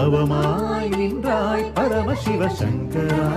அவமாய் நின்றாய் பரமசிவ சங்கரா.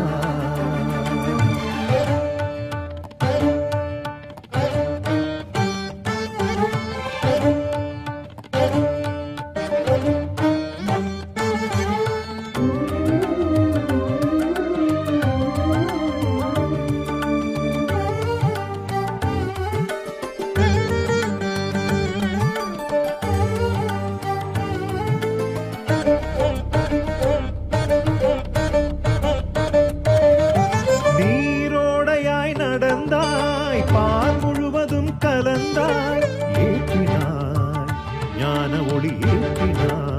நடந்தாய். பால் முழுவதும் கலந்தாய். ஏற்றினாய். ஞான ஒளி ஏற்றினாய்.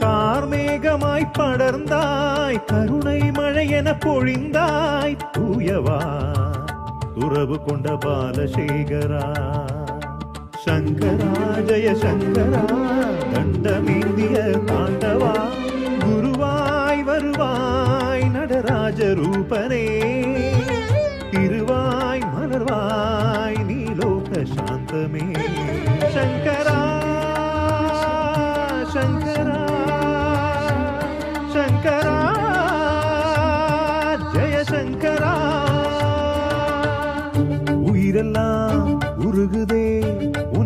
கார்மேகமாய் படர்ந்தாய். கருணை மழை என பொழிந்தாய். தூயவா துறவு கொண்ட பாலசேகரா. சங்கரா ஜெய சங்கரா. தண்டமேந்திய தாண்டவா குருவாய் வருவாய். நடராஜ ரூபனே.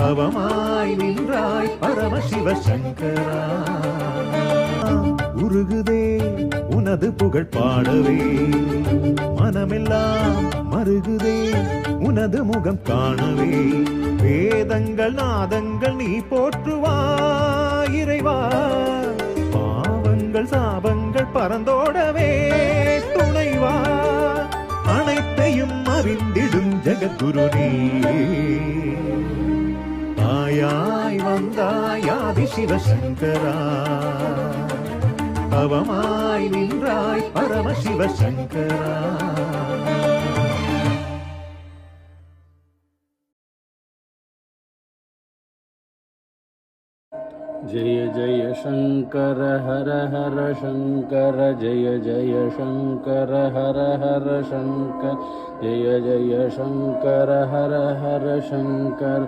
அவமாய் நின்றாய் பரமசிவ சங்கரா. உருகுதே உனது புகழ் பாடவே. மனமெல்லாம் மருகுதே உனது முகம் காணவே. வேதங்கள் நாதங்கள் நீ போற்றுவாய் இறைவா. பாவங்கள் சாபங்கள் பறந்தோடவே துணைவா. அனைத்தையும் அறிந்திடும் ஜெகத்குரு நீ தாயாய் வந்தாய் ஆதி சிவசங்கரா அவமாய் நின்றாய் பரம சிவசங்கரா जय जय शङ्कर हर हर शङ्कर जय जय शङ्कर हर हर शङ्कर जय जय शङ्कर हर हर शङ्कर